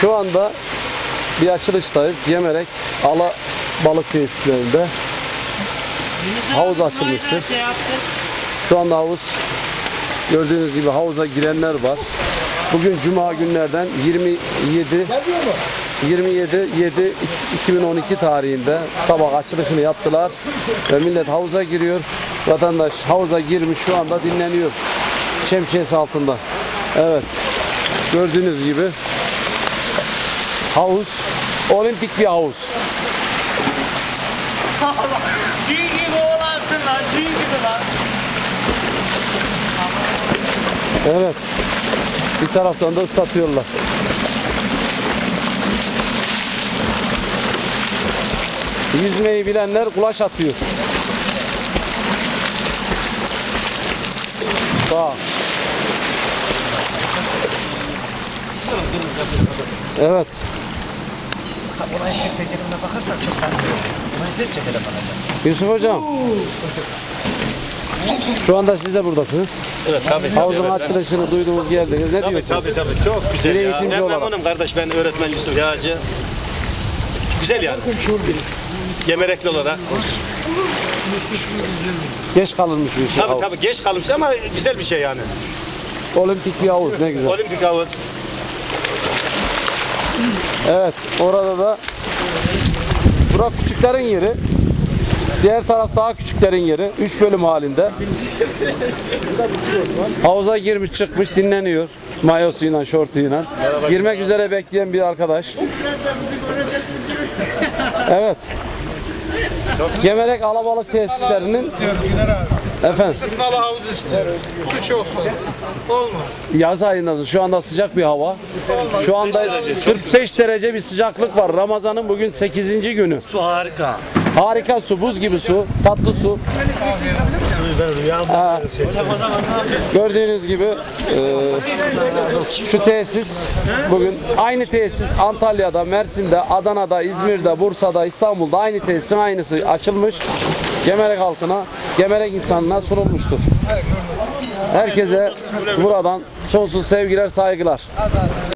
Şu anda bir açılıştayız. Gemerek Ala Balık Tesislerinde. Havuz açılmıştır. Şu anda havuz gördüğünüz gibi havuza girenler var. Bugün Cuma günlerden 27 27 7 2012 tarihinde sabah açılışını yaptılar ve millet havuza giriyor. Vatandaş havuza girmiş şu anda dinleniyor. Şemsiyesi altında. Evet. Gördüğünüz gibi havuz olimpik bir havuz. Cin gibi oğlansın lan, cin gibi lan. Evet. Bir taraftan da ıslatıyorlar. Yüzmeyi bilenler kulaç atıyor. Bak. Evet. Olay hep becerine bakarsak çok ben Olay hep çekele bakacağız. Yusuf hocam. Şu anda siz de buradasınız. Evet tabii. Havuzun evet, açılışını duydunuz geldiniz. Ne Tabii diyorsunuz? tabii tabii çok güzel Bir ya. eğitimci Ben olarak. memnunum kardeş ben öğretmen Yusuf Yağcı. Güzel yani. Gemerekli olarak. Geç kalınmış bir şey. Tabii havuz. tabii geç kalmış ama güzel bir şey yani. Olimpik bir havuz ne güzel. Olimpik havuz. Evet orada da Burak küçüklerin yeri. Diğer taraf daha küçüklerin yeri. Üç bölüm halinde. Havuza girmiş çıkmış dinleniyor. Mayosuyla, şortuyla. Girmek üzere bekleyen bir arkadaş. Evet. Gemerek Alabalık tesislerinin efendim Sıkmalı havuz istiyoruz. Su çok soğuk. Olmaz. yaz ayındasın. Şu anda sıcak bir hava. Şu anda 45 derece bir sıcaklık var. Ramazan'ın bugün 8. günü. Su harika. Harika su, buz gibi su, tatlı su. Aa, gördüğünüz gibi e, şu tesis bugün aynı tesis Antalya'da, Mersin'de, Adana'da, İzmir'de, Bursa'da, İstanbul'da aynı tesisin aynısı açılmış. Gemerek halkına, Gemerek insanına sunulmuştur. Herkese buradan sonsuz sevgiler, saygılar.